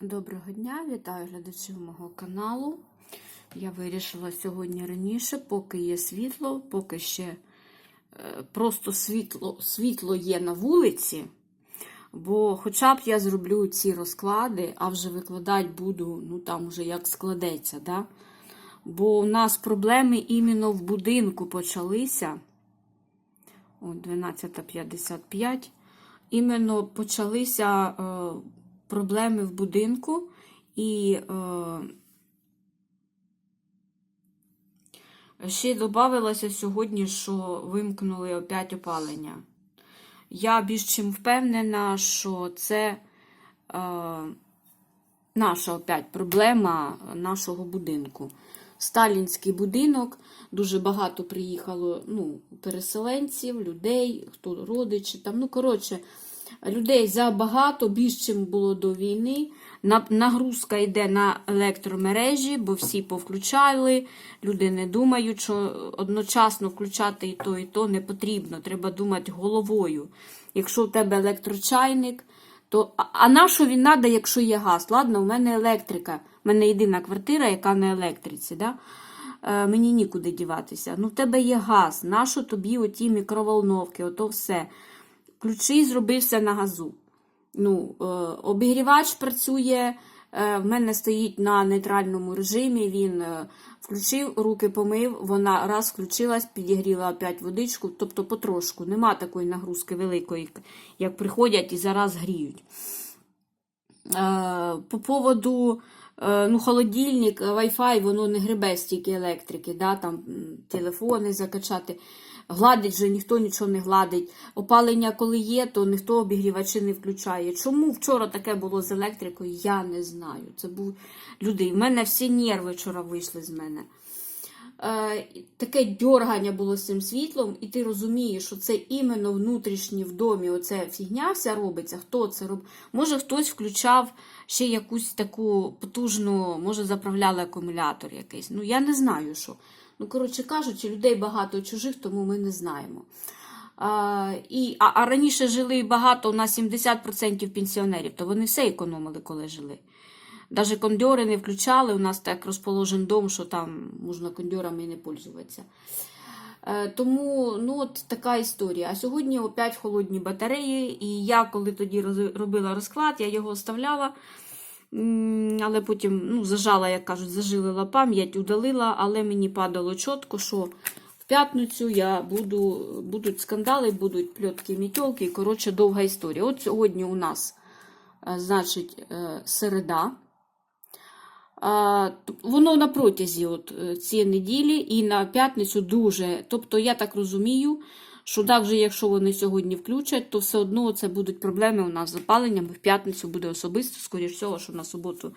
Доброго дня, вітаю глядачів мого каналу. Я вирішила сьогодні раніше, поки є світло, поки ще е, просто світло, світло є на вулиці. Бо хоча б я зроблю ці розклади, а вже викладати буду, ну там вже як складеться. Да? Бо у нас проблеми іменно в будинку почалися. О, 12.55. Іменно почалися е, проблеми в будинку, і е, ще додавалося сьогодні, що вимкнули опять опалення. Я більш чим впевнена, що це е, наша опять проблема нашого будинку. Сталінський будинок, дуже багато приїхало ну, переселенців, людей, хто родичі. Там, ну, коротше, людей забагато, більш чим було до війни. Нагрузка йде на електромережі, бо всі повключали. Люди не думають, що одночасно включати і то, і то не потрібно. Треба думати головою. Якщо у тебе електрочайник, то а- на що він треба, якщо є газ? Ладно, у мене електрика. У мене єдина квартира, яка на електриці. Да? Е, мені нікуди діватися. Ну, в тебе є газ. Нащо тобі оті мікроволновки, ото все. Ключі зроби все на газу. Ну, е, обігрівач працює. е, В мене стоїть на нейтральному режимі. Він е, включив, руки помив, вона раз включилась, підігріла опять водичку, тобто потрошку. Нема такої нагрузки великої, як приходять і зараз гріють. По поводу ну, холодильник, Wi-Fi, воно не гребе стільки електрики, да, там телефони закачати. Гладить же ніхто нічого не гладить. Опалення, коли є, то ніхто обігрівачі не включає. Чому вчора таке було з електрикою, я не знаю. Це був люди. В мене всі нерви вчора вийшли з мене. Е, таке дьоргання було з цим світлом, і ти розумієш, що це іменно внутрішнє в домі, оце фігня вся робиться. Хто це робить? Може, хтось включав ще якусь таку потужну, може, заправляли акумулятор якийсь. Ну, я не знаю, що. Ну, коротше кажучи, людей багато чужих, тому ми не знаємо. А, і, а, а раніше жили багато, у нас 70% пенсіонерів, то вони все економили, коли жили. Навіть кондьори не включали, у нас так розположен дом, що там можна кондьорами і не пользуватися. Е, Тому ну, от така історія. А сьогодні опять холодні батареї, і я, коли тоді робила розклад, я його оставляла, але потім ну, зажала, як кажуть, зажилила пам'ять, удалила, але мені падало чітко, що в п'ятницю я буду, будуть скандали, будуть пльотки, мітьолки, коротше, довга історія. От сьогодні у нас, е, значить, е, середа. Воно на протязі от, е, цієї неділі і на п'ятницю дуже. Тобто, я так розумію, що навіть якщо вони сьогодні включать, то все одно це будуть проблеми у нас з опаленням. В п'ятницю буде особисто, скоріш всього, що на суботу,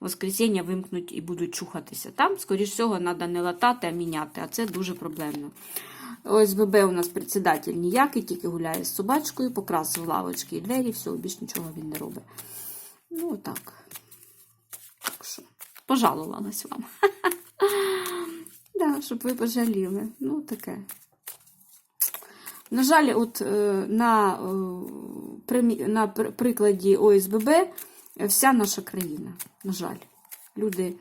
воскресіння вимкнуть і будуть чухатися. Там, скоріш всього, треба не латати, а міняти, а це дуже проблемно. ОСББ у нас председатель ніякий, тільки гуляє з собачкою, покрасив лавочки і двері, все, більш нічого він не робить. Ну, так. Так що, пожалувалась вам. да, щоб ви пожаліли. Ну, таке. На жаль, от е, на, е, на прикладі ОСББ вся наша країна. На жаль, люди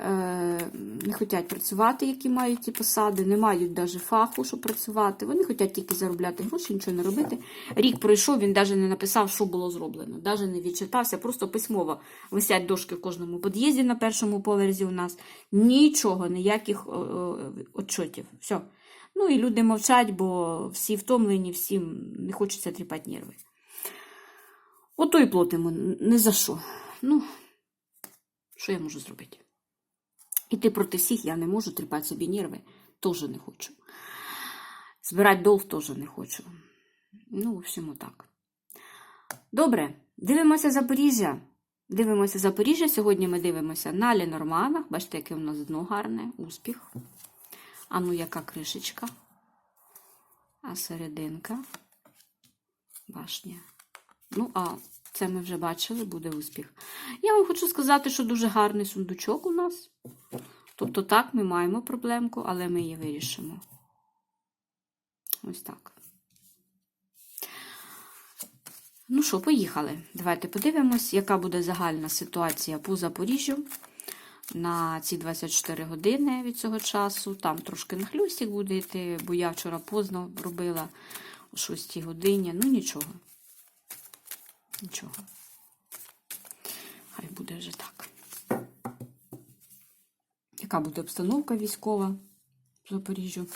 е, не хочуть працювати, які мають ті посади, не мають навіть фаху, щоб працювати. Вони хочуть тільки заробляти гроші, нічого не робити. Рік пройшов, він навіть не написав, що було зроблено, навіть не відчитався, просто письмово висять дошки в кожному під'їзді на першому поверсі у нас. Нічого, ніяких отчотів. Все. Ну і люди мовчать, бо всі втомлені, всім не хочеться тріпати нерви. Ото і платимо не за що. Ну, що я можу зробити? Іти проти всіх я не можу, тріпати собі нерви теж не хочу. Збирати долг теж не хочу. Ну, в общем, так. Добре, дивимося Запоріжжя. Дивимося Запоріжжя. Сьогодні ми дивимося на Ленорманах. Бачите, яке у нас дно гарне, успіх. А ну, яка кришечка? А серединка. Башня. Ну, а це ми вже бачили, буде успіх. Я вам хочу сказати, що дуже гарний сундучок у нас. Тобто, так, ми маємо проблемку, але ми її вирішимо. Ось так. Ну що, поїхали. Давайте подивимось, яка буде загальна ситуація по Запоріжжю на ці 24 години від цього часу. Там трошки на хлюстик буде йти, бо я вчора поздно робила о 6 годині. Ну нічого. Нічого. Хай буде вже так. Яка буде обстановка військова в Запоріжжю?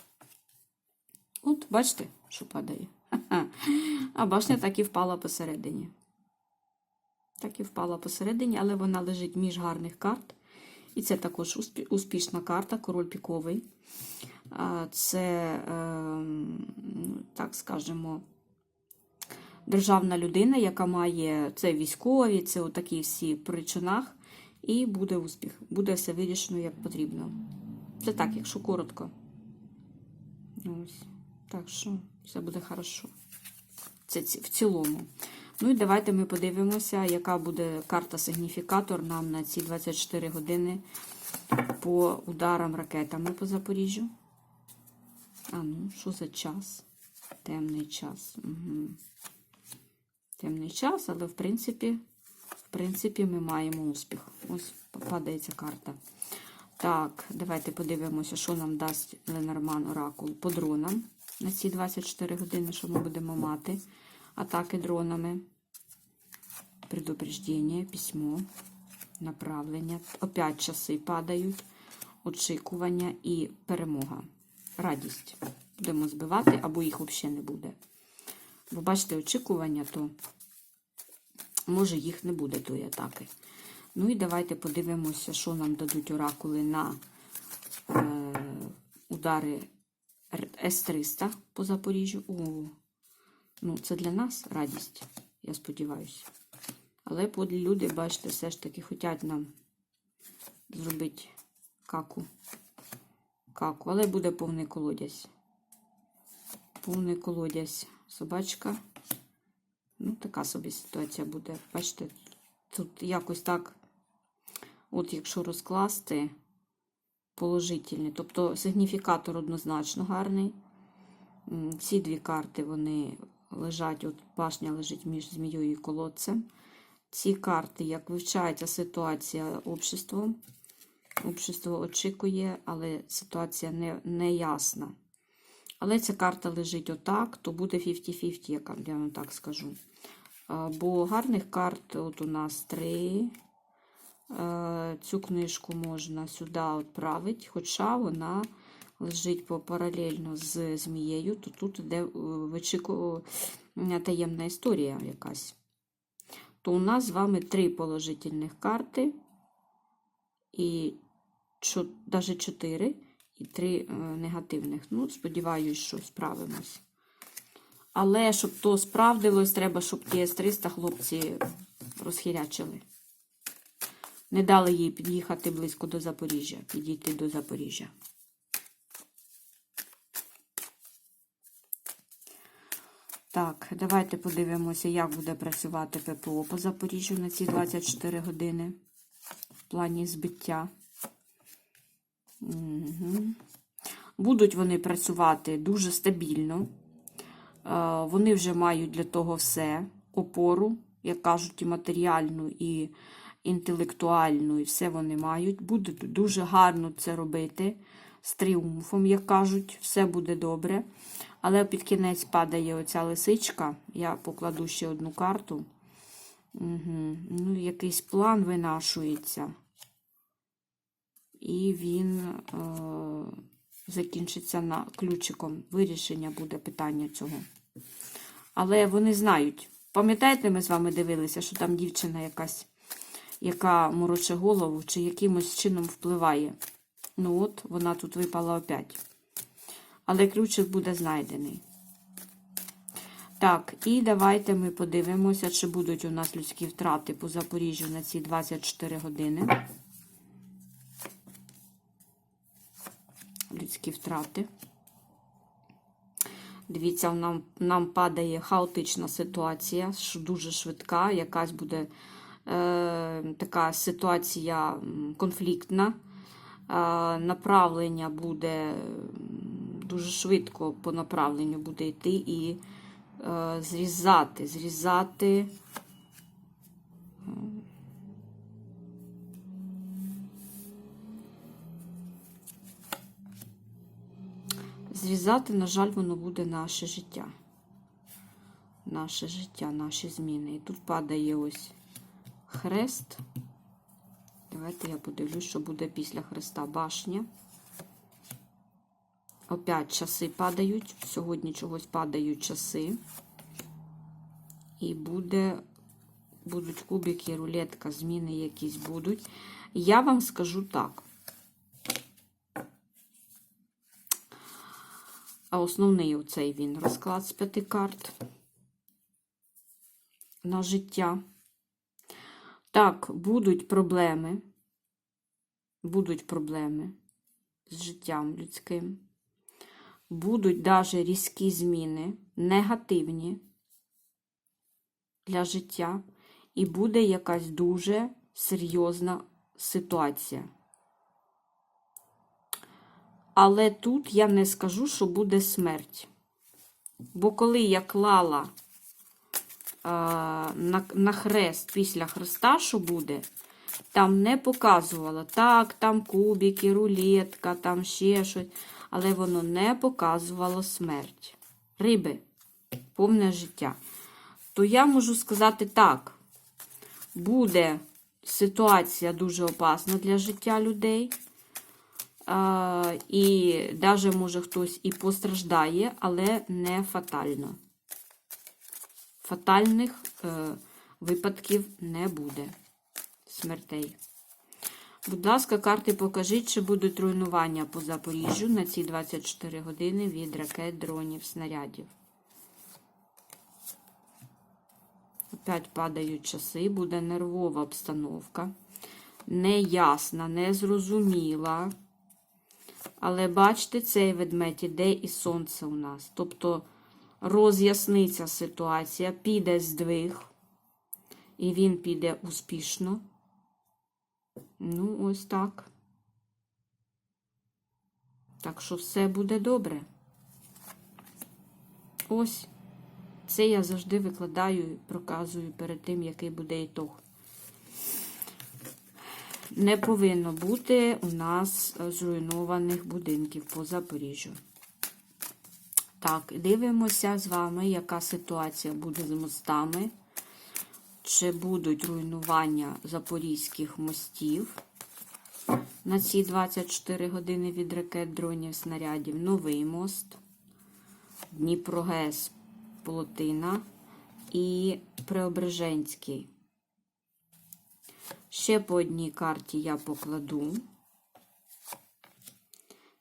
От, бачите, що падає. А башня так і впала посередині. Так і впала посередині, але вона лежить між гарних карт. І це також успішна карта, король піковий. Це, ем, так скажемо, державна людина, яка має це військові, це отакі всі при чинах, і буде успіх. Буде все вирішено як потрібно. Це так, якщо коротко. Ось. Так що все буде хорошо. Це в цілому. Ну і давайте ми подивимося, яка буде карта-сигніфікатор нам на ці 24 години по ударам ракетами по Запоріжжю. А ну, що за час? Темний час. Угу. Темний час, але в принципі, в принципі, ми маємо успіх. Ось попадається карта. Так, давайте подивимося, що нам дасть Ленорман Оракул по дронам на ці 24 години, що ми будемо мати. Атаки дронами. Предупреждення, письмо, направлення. Опять часи падають, очікування і перемога. Радість. Будемо збивати, або їх взагалі не буде. Бо бачите, очікування, то може їх не буде тої атаки. Ну і давайте подивимося, що нам дадуть оракули на е, удари С-300 по Запоріжжю. Ну, це для нас радість, я сподіваюся. Але подлі люди, бачите, все ж таки хочуть нам зробити каку. Каку, але буде повний колодязь. Повний колодязь. Собачка. Ну, така собі ситуація буде. Бачите, тут якось так, от якщо розкласти положительний, тобто сигніфікатор однозначно гарний. Ці дві карти вони лежать, от башня лежить між змією і колодцем. Ці карти, як вивчається ситуація обществом. Общество очікує, але ситуація не, не ясна. Але ця карта лежить отак, то буде 50-50, я вам- я вам так скажу. Бо гарних карт от у нас три. Цю книжку можна сюди відправити, хоча вона лежить по паралельно з змією, то тут йде вичіку... е, таємна історія якась. То у нас з вами три положительних карти, і навіть чотири, і три е, негативних. Ну, сподіваюсь, що справимось. Але щоб то справдилось, треба, щоб ті С-300 хлопці розхірячили. Не дали їй під'їхати близько до Запоріжжя, підійти до Запоріжжя. Так, давайте подивимося, як буде працювати ППО по Запоріжжю на ці 24 години в плані збиття. Угу. Будуть вони працювати дуже стабільно. Е, Вони вже мають для того все опору, як кажуть, і матеріальну, і інтелектуальну, і все вони мають. Будуть дуже гарно це робити з тріумфом, як кажуть, все буде добре. Але під кінець падає оця лисичка. Я покладу ще одну карту. Угу. Ну, якийсь план винашується. І він е, закінчиться на ключиком. Вирішення буде питання цього. Але вони знають. Пам'ятаєте, ми з вами дивилися, що там дівчина якась, яка мороче голову, чи якимось чином впливає. Ну от, вона тут випала опять. Але ключик буде знайдений. Так, і давайте ми подивимося, чи будуть у нас людські втрати по Запоріжжю на ці 24 години. Людські втрати. Дивіться, нам, нам падає хаотична ситуація, дуже швидка, якась буде е, така ситуація конфліктна. Е, направлення буде дуже швидко по направленню буде йти, і е, зрізати, зрізати. Зрізати, на жаль, воно буде наше життя. Наше життя, наші зміни. І тут падає ось хрест. Давайте я подивлюсь, що буде після хреста башня. Опять часи падають. Сьогодні чогось падають часи. І буде, будуть кубики, рулетка, зміни якісь будуть. Я вам скажу так. А основний оцей він розклад з п'яти карт на життя. Так, будуть проблеми. Будуть проблеми з життям людським. Будуть даже різкі зміни, негативні для життя. І буде якась дуже серйозна ситуація. Але тут я не скажу, що буде смерть. Бо коли я клала а, на, на хрест після хреста, що буде, там не показувало. Так, там кубики, рулетка, там ще щось. Але воно не показувало смерть. Риби, повне життя. То я можу сказати так: буде ситуація дуже опасна для життя людей. І навіть може хтось і постраждає, але не фатально. Фатальних е, випадків не буде смертей. Будь ласка, карти покажіть, чи будуть руйнування по Запоріжжю на ці 24 години від ракет, дронів, снарядів. Опять падають часи, буде нервова обстановка. Неясна, незрозуміла. Але бачите, цей ведмедь іде і сонце у нас. Тобто роз'ясниться ситуація, піде здвиг, і він піде успішно. Ну, ось так. Так що все буде добре. Ось. Це я завжди викладаю і проказую перед тим, який буде ітог. Не повинно бути у нас зруйнованих будинків по Запоріжжю. Так, дивимося з вами, яка ситуація буде з мостами. Чи будуть руйнування запорізьких мостів на ці 24 години від ракет, дронів, снарядів. Новий мост, Дніпрогес, Полотина і Преображенський. Ще по одній карті я покладу.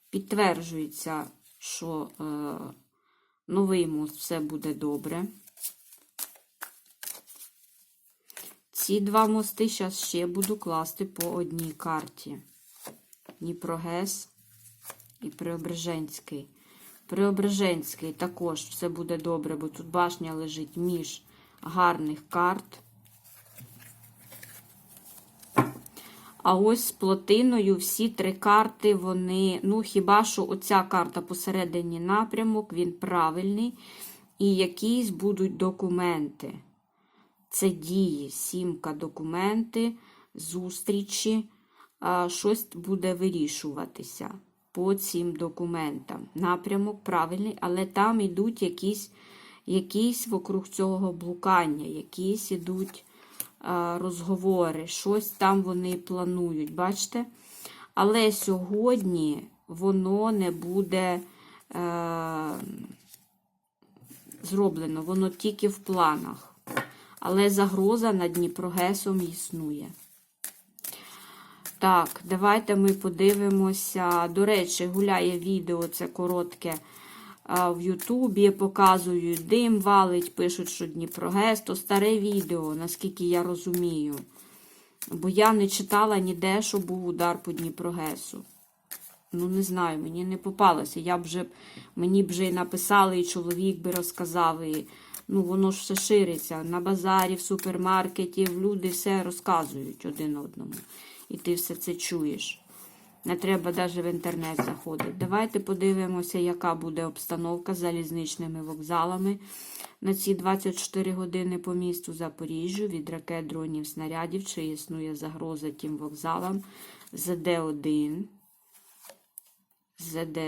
Підтверджується, що е, новий мост все буде добре. Ці два мости зараз ще буду класти по одній карті. Дніпрогес і Преображенський. Преображенський також все буде добре, бо тут башня лежить між гарних карт. А ось з плотиною всі три карти, вони, ну, хіба що оця карта посередині напрямок, він правильний. І якісь будуть документи. Це дії, сімка документи, зустрічі, щось буде вирішуватися по цим документам. Напрямок правильний, але там йдуть якісь, якісь вокруг цього блукання, якісь йдуть розговори, щось там вони планують, бачите? Але сьогодні воно не буде е, зроблено, воно тільки в планах. Але загроза над Дніпрогесом існує. Так, давайте ми подивимося. До речі, гуляє відео, це коротке в Ютубі. Показують дим валить, пишуть, що Дніпрогес, то старе відео, наскільки я розумію. Бо я не читала ніде, що був удар по Дніпрогесу. Ну, не знаю, мені не попалося. Я б вже, Мені б вже і написали, і чоловік би розказав. і Ну, воно ж все шириться. На базарі, в супермаркеті, люди все розказують один одному. І ти все це чуєш. Не треба навіть в інтернет заходити. Давайте подивимося, яка буде обстановка з залізничними вокзалами на ці 24 години по місту Запоріжжю від ракет, дронів, снарядів, чи існує загроза тим вокзалам ЗД-1, ЗД.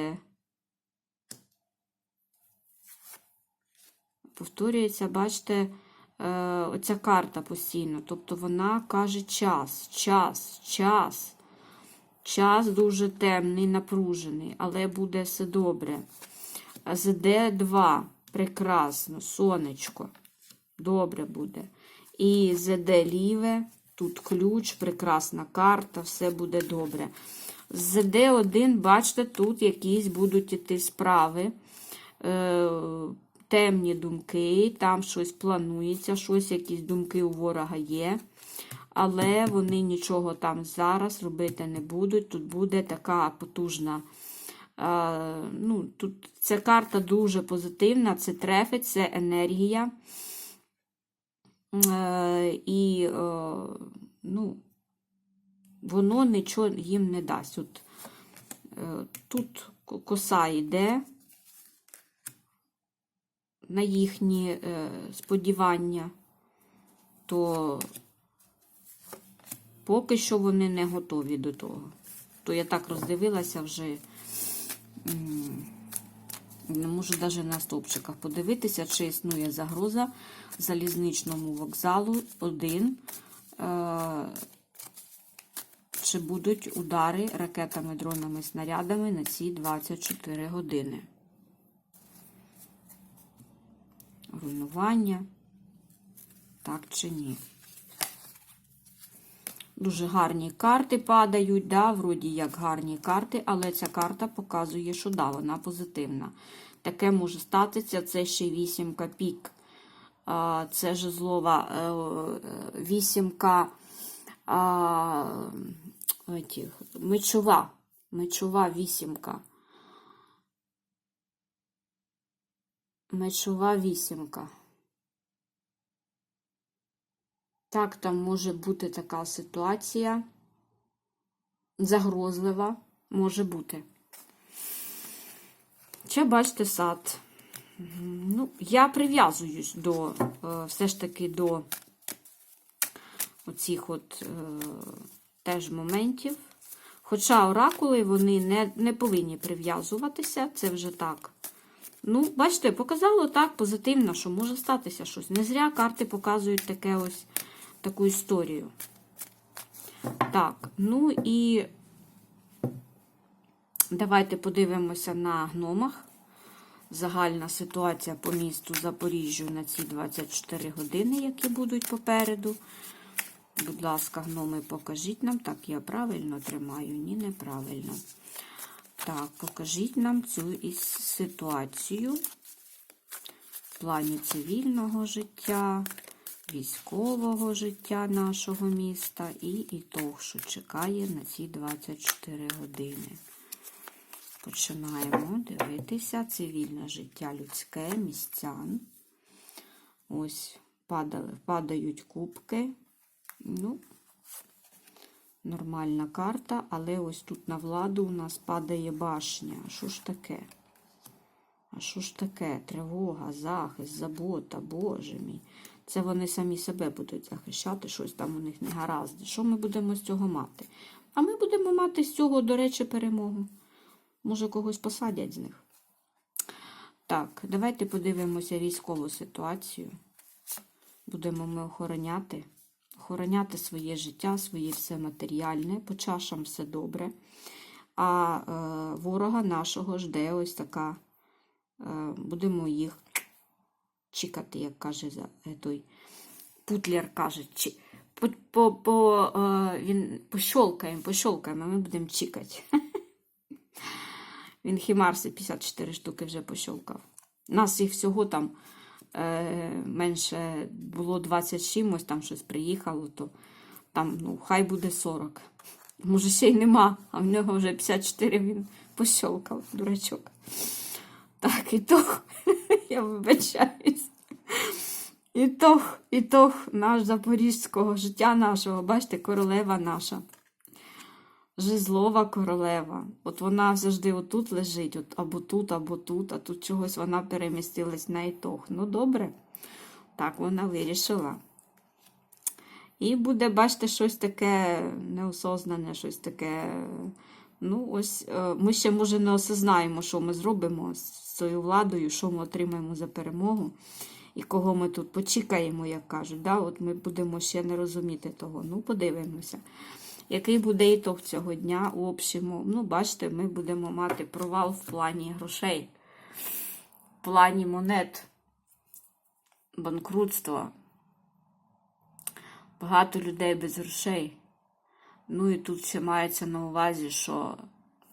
Повторюється, бачите, е, оця карта постійно. Тобто вона каже час, час, час. Час дуже темний, напружений, але буде все добре. ЗД2 прекрасно, сонечко. Добре буде. І ЗД ліве, тут ключ, прекрасна карта, все буде добре. З ЗД1, бачите, тут якісь будуть іти справи. Темні думки, там щось планується, щось, якісь думки у ворога є. Але вони нічого там зараз робити не будуть. Тут буде така потужна. е, ну, Тут ця карта дуже позитивна, це трефить, це енергія. Е, і е, ну, воно нічого їм не дасть. От, тут коса йде на їхні е, сподівання, то поки що вони не готові до того. То я так роздивилася вже. Не можу навіть на стовпчиках подивитися, чи існує загроза залізничному вокзалу один. Е, чи будуть удари ракетами, дронами, снарядами на ці 24 години. Руйнування. Так чи ні? Дуже гарні карти падають, да, вроді як гарні карти, але ця карта показує, що да, вона позитивна. Таке може статися, це ще вісімка пік. Це жезлова е, вісімка мечова. Мечова вісімка. Мечова вісімка. Так, там може бути така ситуація. Загрозлива може бути. Ще бачите сад. Ну, я прив'язуюсь до е, все ж таки до оцих от е, теж моментів. Хоча оракули вони не, не повинні прив'язуватися, це вже так. Ну, бачите, показало так позитивно, що може статися щось. Не зря карти показують таке ось таку історію. Так, ну і давайте подивимося на гномах. Загальна ситуація по місту Запоріжжю на ці 24 години, які будуть попереду. Будь ласка, гноми, покажіть нам. Так, я правильно тримаю, ні, неправильно. Так, покажіть нам цю ситуацію в плані цивільного життя, військового життя нашого міста і, того, що чекає на ці 24 години. Починаємо дивитися цивільне життя людське, містян. Ось падали, падають кубки. Ну, нормальна карта, але ось тут на владу у нас падає башня. А що ж таке? А що ж таке? Тривога, захист, забота, Боже мій. Це вони самі себе будуть захищати, щось там у них не гаразд. Що ми будемо з цього мати? А ми будемо мати з цього, до речі, перемогу. Може, когось посадять з них. Так, давайте подивимося військову ситуацію. Будемо ми охороняти. Охороняти своє життя, своє все матеріальне, по чашам все добре. А е, ворога нашого жде ось така. Е, будемо їх чекати, як каже е, той Путлер каже, чи, по, по, по, е, він пощолкаємо, пощолкаємо, а ми будемо чекати. Він Хімарси 54 штуки вже пощолкав. Нас їх всього там менше було 20 чимось, там щось приїхало, то там, ну, хай буде 40. Може, ще й нема, а в нього вже 54 він пощолкав, дурачок. Так, і то, я вибачаюсь. І то, і то наш запорізького життя нашого, бачите, королева наша. Жезлова королева. От вона завжди отут лежить, от або тут, або тут, а тут чогось вона перемістилась на ітог. Ну, добре, так вона вирішила. І буде, бачите, щось таке неосознане, щось таке. Ну, ось е, ми ще, може, не осознаємо, що ми зробимо з цією владою, що ми отримаємо за перемогу, і кого ми тут почекаємо, як кажуть. Да? От ми будемо ще не розуміти того. Ну, подивимося. Який буде ітог цього дня у общому? Ну, бачите, ми будемо мати провал в плані грошей, в плані монет, банкрутства. Багато людей без грошей. Ну і тут ще мається на увазі, що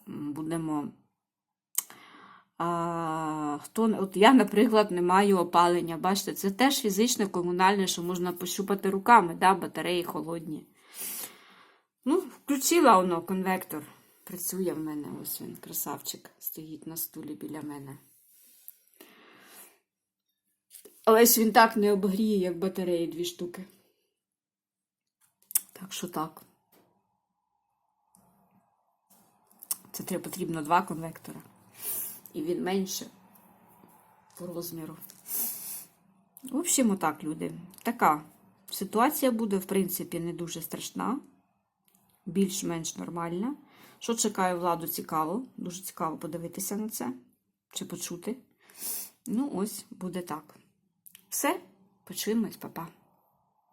будемо. А, хто, от я, наприклад, не маю опалення. Бачите, це теж фізичне, комунальне, що можна пощупати руками, да, батареї холодні. Ну, включила воно конвектор. Працює в мене. Ось він, красавчик, стоїть на стулі біля мене. Але ж він так не обгріє, як батареї дві штуки. Так що так. Це треба потрібно два конвектора. І він менше по розміру. В общем, отак, люди. Така ситуація буде, в принципі, не дуже страшна, більш-менш нормальна. Що чекає владу, цікаво. Дуже цікаво подивитися на це чи почути. Ну, ось буде так. Все, почуємось, па-па.